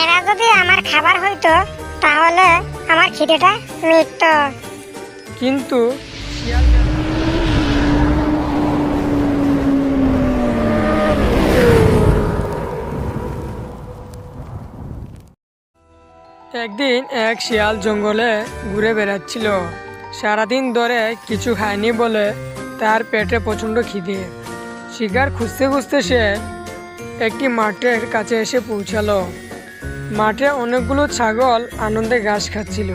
এরা যদি আমার খাবার হইতো তাহলে আমার খিদেটা মিটত। কিন্তু একদিন এক শিয়াল জঙ্গলে ঘুরে বেড়াচ্ছিল। সারাদিন ধরে কিছু খায়নি বলে তার পেটে প্রচণ্ড খিদে। শিকার খুঁজতে খুঁজতে সে একটি মাঠের কাছে এসে পৌঁছালো। মাঠে অনেকগুলো ছাগল আনন্দে ঘাস খাচ্ছিল।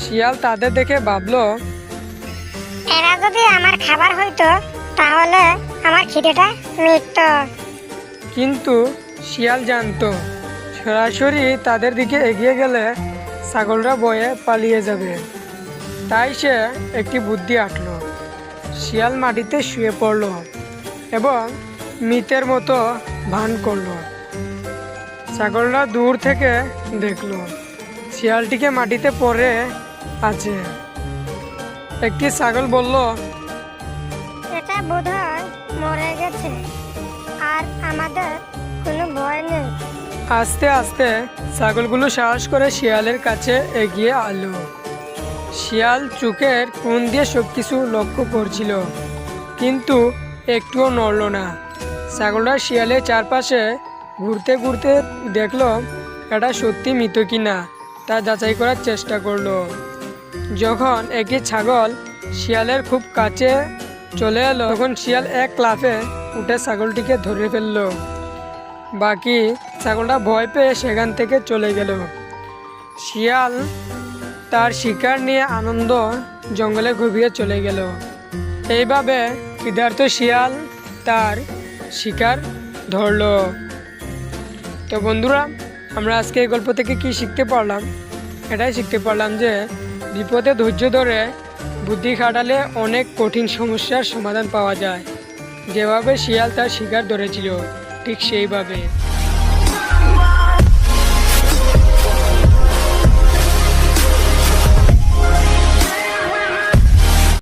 শিয়াল তাদের দেখে ভাবলো এরা যদি আমার খাবার হইতো তাহলে আমার খিদেটা মিটত। কিন্তু শিয়াল জানতো সরাসরি তাদের দিকে এগিয়ে গেলে ছাগলরা বয়ে পালিয়ে যাবে। তাই সে একটি বুদ্ধি আঁটলো। শিয়াল মাটিতে শুয়ে পড়ল এবং মিতের মতো ভান করল। ছাগলরা দূর থেকে দেখল। শিয়ালটিকে মাটিতে পড়ে আছে। একটি ছাগল বলল এটা বোধহয় মরে গেছে। আর আমাদের কোনো ভয় নেই। আস্তে আস্তে ছাগলগুলো সাহস করে শিয়ালের কাছে এগিয়ে আলো শিয়াল চোখের কোন দিয়ে সব কিছু লক্ষ্য করছিল কিন্তু একটুও নড়ল না। ছাগলটা শিয়ালের চারপাশে ঘুরতে ঘুরতে দেখল, এটা সত্যি মৃত কিনা? তা যাচাই করার চেষ্টা করল। যখন একটি ছাগল শিয়ালের খুব কাছে চলে এলো, তখন শিয়াল এক লাফে উঠে ছাগলটিকে ধরে ফেলল। বাকি ছাগলটা ভয় পেয়ে সেখান থেকে চলে গেল। শিয়াল তার শিকার নিয়ে আনন্দ জঙ্গলে ঘুরিয়ে চলে গেল। এইভাবে ক্ষুধার্ত শিয়াল তার শিকার। ধরল। তো বন্ধুরা, আমরা আজকে এই গল্প থেকে কি শিখতে পারলাম? এটাই শিখতে পারলাম যে, বিপদে ধৈর্য ধরে বুদ্ধি খাটালে অনেক কঠিন সমস্যার সমাধান পাওয়া যায়। যেভাবে শিয়াল তার শিকার ধরেছিল, ঠিক সেইভাবে।